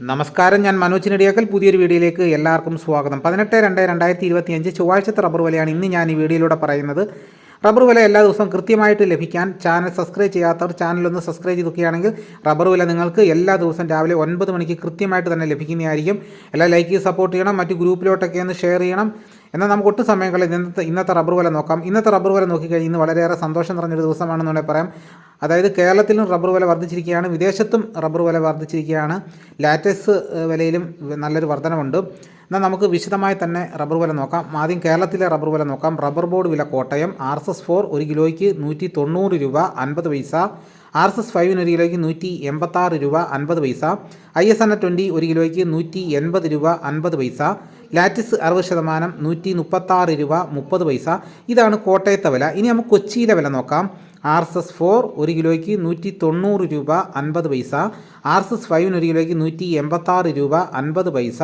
നമസ്കാരം ഞാൻ മനോജ് നെടിയാക്കൽ. പുതിയൊരു വീഡിയോയിലേക്ക് എല്ലാവർക്കും സ്വാഗതം. പതിനെട്ട് രണ്ട് രണ്ടായിരത്തി ഇരുപത്തി അഞ്ച് ചൊവ്വാഴ്ചത്തെ റബ്ബർ വിലയാണ് ഇന്ന് ഞാൻ ഈ വീഡിയോയിലൂടെ പറയുന്നത്. റബ്ബർ വില എല്ലാ ദിവസവും കൃത്യമായിട്ട് ലഭിക്കാൻ ചാനൽ സബ്സ്ക്രൈബ് ചെയ്യാത്തവർ ചാനലൊന്ന് സബ്സ്ക്രൈബ് ചെയ്തൊക്കെയാണെങ്കിൽ റബ്ബർ വില നിങ്ങൾക്ക് എല്ലാ ദിവസവും രാവിലെ ഒൻപത് മണിക്ക് കൃത്യമായിട്ട് തന്നെ ലഭിക്കുന്നതായിരിക്കും. എല്ലാ ലൈക്ക് സപ്പോർട്ട് ചെയ്യണം മറ്റ് ഗ്രൂപ്പിലോട്ടൊക്കെ ഒന്ന് ഷെയർ ചെയ്യണം. എന്നാൽ നമുക്ക് ഒട്ടും സമയങ്ങളിൽ ഇന്നത്തെ ഇന്നത്തെ റബ്ബർ വില നോക്കാം. ഇന്നത്തെ റബ്ബർ വില നോക്കിക്കഴിഞ്ഞാൽ ഇന്ന് വളരെയേറെ സന്തോഷം നിറഞ്ഞൊരു ദിവസമാണെന്ന് പറയാം. അതായത് കേരളത്തിലും റബ്ബർ വില വർദ്ധിച്ചിരിക്കുകയാണ്. വിദേശത്തും റബ്ബർ വില വർദ്ധിച്ചിരിക്കുകയാണ്. ലാറ്റസ് വിലയിലും നല്ലൊരു വർധനമുണ്ട് എന്നാൽ നമുക്ക് വിശദമായി തന്നെ റബ്ബർ വില നോക്കാം. ആദ്യം കേരളത്തിലെ റബ്ബർ വില നോക്കാം. റബ്ബർ ബോർഡ് വില Kottayam. R S S four ഒരു കിലോയ്ക്ക് നൂറ്റി തൊണ്ണൂറ് രൂപ അൻപത് പൈസ. ആർ എസ് എസ് ഫൈവിന് ഒരു കിലോയ്ക്ക് നൂറ്റി എൺപത്താറ് രൂപ അൻപത് പൈസ. I S N A twenty ഒരു കിലോയ്ക്ക് നൂറ്റി എൺപത് രൂപ അൻപത് പൈസ. ലാറ്റിസ് അറുപത് ശതമാനം നൂറ്റി മുപ്പത്താറ് രൂപ മുപ്പത് പൈസ. ഇതാണ് കോട്ടയത്തെ വില. ഇനി നമുക്ക് കൊച്ചിയിലെ വില നോക്കാം. ആർ എസ് എസ് ഫോർ ഒരു കിലോയ്ക്ക് നൂറ്റി തൊണ്ണൂറ് രൂപ അൻപത് പൈസ. ആർ എസ് എസ് ഫൈവിന് ഒരു കിലോയ്ക്ക് നൂറ്റി എൺപത്താറ് രൂപ അൻപത് പൈസ.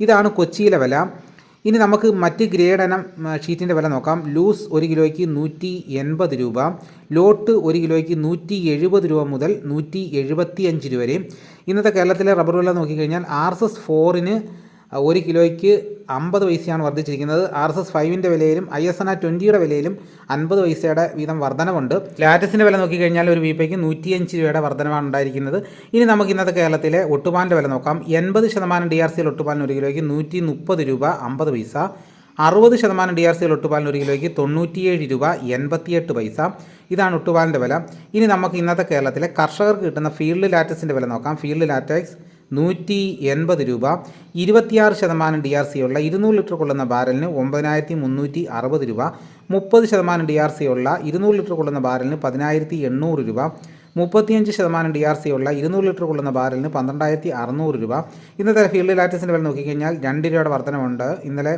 ഇതാണ് കൊച്ചിയിലെ വില. ഇനി നമുക്ക് മറ്റ് ഗ്രേഡനം ഷീറ്റിന്റെ വില നോക്കാം. ലൂസ് ഒരു കിലോയ്ക്ക് നൂറ്റി എൺപത് രൂപ. ലോട്ട് ഒരു കിലോയ്ക്ക് നൂറ്റി എഴുപത് രൂപ മുതൽ നൂറ്റി എഴുപത്തി അഞ്ച് രൂപ വരെ. ഇന്നത്തെ കേരളത്തിലെ റബ്ബർ വില നോക്കിക്കഴിഞ്ഞാൽ ആർ എസ് എസ് ഫോറിന് ഒരു കിലോയ്ക്ക് അമ്പത് പൈസയാണ് വർദ്ധിച്ചിരിക്കുന്നത്. ആർ എസ് എസ് ഫൈവിന്റെ വിലയിലും ഐ എസ് എൻ ആ ട്വന്റിയുടെ വിലയിലും അൻപത് പൈസയുടെ വീതം വർധനവുണ്ട്. ലാറ്റസിന്റെ വില നോക്കിക്കഴിഞ്ഞാൽ ഒരു വീപ്പയ്ക്ക് നൂറ്റിയഞ്ച് രൂപയുടെ വർധനമാണ് ഉണ്ടായിരിക്കുന്നത്. ഇനി നമുക്ക് ഇന്നത്തെ കേരളത്തിലെ ഒട്ടുപാലിന്റെ വില നോക്കാം. എൺപത് ശതമാനം ഡി ആർ സിയിൽ ഒട്ടുപാലിന് ഒരു കിലോയ്ക്ക് നൂറ്റി മുപ്പത് രൂപ അമ്പത് പൈസ. അറുപത് ശതമാനം ഡി ആർ സിയിൽ ഒട്ടുപാലിന് ഒരു കിലോയ്ക്ക് തൊണ്ണൂറ്റിയേഴ് രൂപ എൺപത്തിയെട്ട് പൈസ. ഇതാണ് ഒട്ടുപാലിന്റെ വില. ഇനി നമുക്ക് ഇന്നത്തെ കേരളത്തിലെ കർഷകർക്ക് കിട്ടുന്ന ഫീൽഡ് ലാറ്റക്സിന്റെ വില നോക്കാം. ഫീൽഡ് ലാറ്റക്സ് നൂറ്റി എൺപത് രൂപ ഇരുപത്തിയാറ് ശതമാനം ഡി ആർ സി ഉള്ള ഇരുന്നൂറ് ലിറ്റർ കൊള്ളുന്ന ബാരലിന് ഒമ്പതിനായിരത്തി മുന്നൂറ്റി അറുപത് രൂപ മുപ്പത് ശതമാനം ഡി ആർ സി ഉള്ള ഇരുന്നൂറ് ലിറ്റർ കൊള്ളുന്ന ബാരലിന് പതിനായിരത്തി എണ്ണൂറ് രൂപ മുപ്പത്തിയഞ്ച് ശതമാനം ഡി ആർ സി ഉള്ള ഇരുന്നൂറ് ലിറ്റർ കൊള്ളുന്ന ബാരലിന് പന്ത്രണ്ടായിരത്തി അറുന്നൂറ് രൂപ. ഇന്നത്തെ ഫീൽഡ് ലാറ്റസിന്റെ വില നോക്കിക്കഴിഞ്ഞാൽ രണ്ട് രൂപയുടെ വർധനമുണ്ട് ഇന്നലെ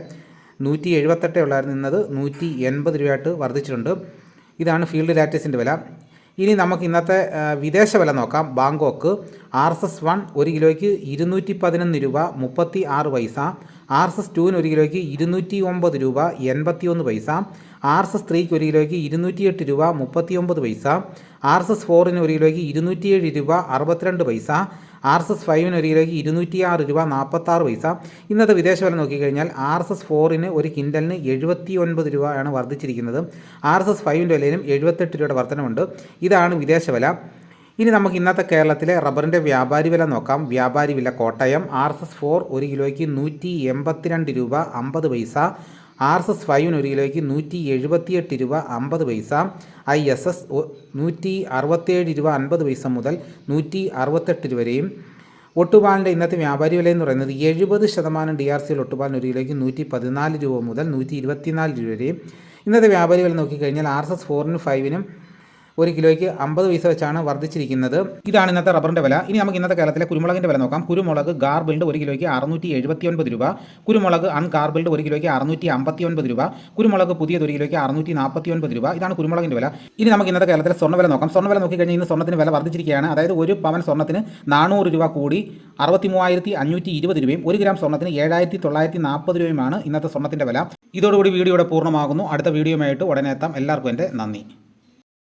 നൂറ്റി എഴുപത്തെട്ടേ ഉള്ളായിരുന്നു. ഇന്നത് നൂറ്റി എൺപത് രൂപയായിട്ട് വർദ്ധിച്ചിട്ടുണ്ട്. ഇതാണ് ഫീൽഡ് ലാറ്റസിന്റെ വില. ഇനി നമുക്ക് ഇന്നത്തെ വിദേശ വില നോക്കാം. Bangkok R S S one ഒരു കിലോയ്ക്ക് ഇരുന്നൂറ്റി പതിനൊന്ന് രൂപ മുപ്പത്തി ആറ് പൈസ. ആർ എസ് എസ് ടുവിന് ഒരു കിലോയ്ക്ക് ഇരുന്നൂറ്റി ഒമ്പത് രൂപ എൺപത്തി ഒന്ന് പൈസ. ആർ എസ് എസ് ത്രീക്ക് ഒരു കിലോയ്ക്ക് ഇരുന്നൂറ്റിയെട്ട് രൂപ മുപ്പത്തി ഒമ്പത് പൈസ. ആർ എസ് എസ് ഫോറിന് ഒരു കിലോയ്ക്ക് ഇരുന്നൂറ്റിയേഴ് രൂപ അറുപത്തിരണ്ട് പൈസ. ആർ എസ് എസ് ഫൈവിന് ഒരു കിലോയ്ക്ക് ഇരുന്നൂറ്റിയാറ് രൂപ നാൽപ്പത്താറ് പൈസ. ഇന്നത്തെ വിദേശ വില നോക്കിക്കഴിഞ്ഞാൽ ആർ എസ് എസ് ഫോറിന് ഒരു കിൻഡലിന് എഴുപത്തി ഒൻപത് രൂപയാണ് വർദ്ധിച്ചിരിക്കുന്നത്. ആർ എസ് എസ് ഫൈവിന്റെ വിലയിലും എഴുപത്തെട്ട് രൂപയുടെ വർധനമുണ്ട്. ഇതാണ് വിദേശ വില ഇനി നമുക്ക് ഇന്നത്തെ കേരളത്തിലെ റബ്ബറിന്റെ വ്യാപാരി വില നോക്കാം. വ്യാപാരി വില Kottayam. R S S four ഒരു കിലോയ്ക്ക് നൂറ്റി എൺപത്തിരണ്ട് രൂപ അമ്പത് പൈസ. ആർ എസ് എസ് ഫൈവിന് ഒരു കിലോയ്ക്ക് നൂറ്റി എഴുപത്തിയെട്ട് രൂപ അമ്പത് പൈസ ഐ എസ് എസ് നൂറ്റി അറുപത്തേഴ് രൂപ അൻപത് പൈസ മുതൽ നൂറ്റി അറുപത്തെട്ട് രൂപ വരെയും. ഒട്ടുപാലിന്റെ ഇന്നത്തെ വ്യാപാരി വില എന്ന് പറയുന്നത് എഴുപത് ശതമാനം ഡി ആർ സിയിൽ ഒട്ടുപാലിന് ഒരു കിലോയ്ക്ക് നൂറ്റി പതിനാല് രൂപ മുതൽ നൂറ്റി ഇരുപത്തിനാല് രൂപ വരെയും. ഇന്നത്തെ വ്യാപാരി വില നോക്കിക്കഴിഞ്ഞാൽ ആർ എസ് എസ് ഫോറിനും ഫൈവിനും ഒരു കിലോയ്ക്ക് അമ്പത് പൈസ വെച്ചാണ് വർദ്ധിച്ചിരിക്കുന്നത്. ഇതാണ് ഇന്നത്തെ റബ്ബറിന്റെ വില. ഇനി നമുക്ക് ഇന്നത്തെ കേരളത്തിലെ കുരുമുളകിന്റെ വില നോക്കാം. കുരുമുളക് ഗാർബിൾഡ് ഒരു കിലോയ്ക്ക് അറുന്നൂറ്റി എഴുപത്തി ഒൻപത് രൂപ. കുരുമുളക് അൺ അൺഗാർബിൾഡ് ഒരു കിലോയ്ക്ക് അറുന്നൂറ്റി അമ്പത്തി ഒൻപത് രൂപ. കുരുമുളക് പുതിയത് ഒരു കിലോയ്ക്ക് അറുന്നൂറ്റി നാൽപ്പത്തി ഒൻപത് രൂപ. ഇതാണ് കുരുമുളകിന്റെ വില. ഇനി നമുക്ക് ഇന്നത്തെ കേരളത്തിലെ സ്വർണവില നോക്കാം. സ്വർണവില നോക്കിക്കഴിഞ്ഞാൽ ഇന്ന് സ്വർണത്തിന് വില വർദ്ധിച്ചിരിക്കുകയാണ്. അതായത് ഒരു പവൻ സ്വർണത്തിന് നാനൂറ് രൂപ കൂടി അറുപത്തി മൂവായിരത്തി അഞ്ഞൂറ്റി ഇരുപത് രൂപയും ഒരു ഗ്രാം സ്വർണത്തിന് ഏഴായിരത്തി തൊള്ളായിരത്തി നാൽപ്പത് രൂപയുമാണ് ഇന്നത്തെ സ്വർണത്തിന്റെ വില. ഇതോടുകൂടി വീഡിയോയുടെ പൂർണമാകുന്നു. അടുത്ത വീഡിയോയുമായിട്ട് ഉടനെ എത്താം. എല്ലാവർക്കും എന്റെ നന്ദി.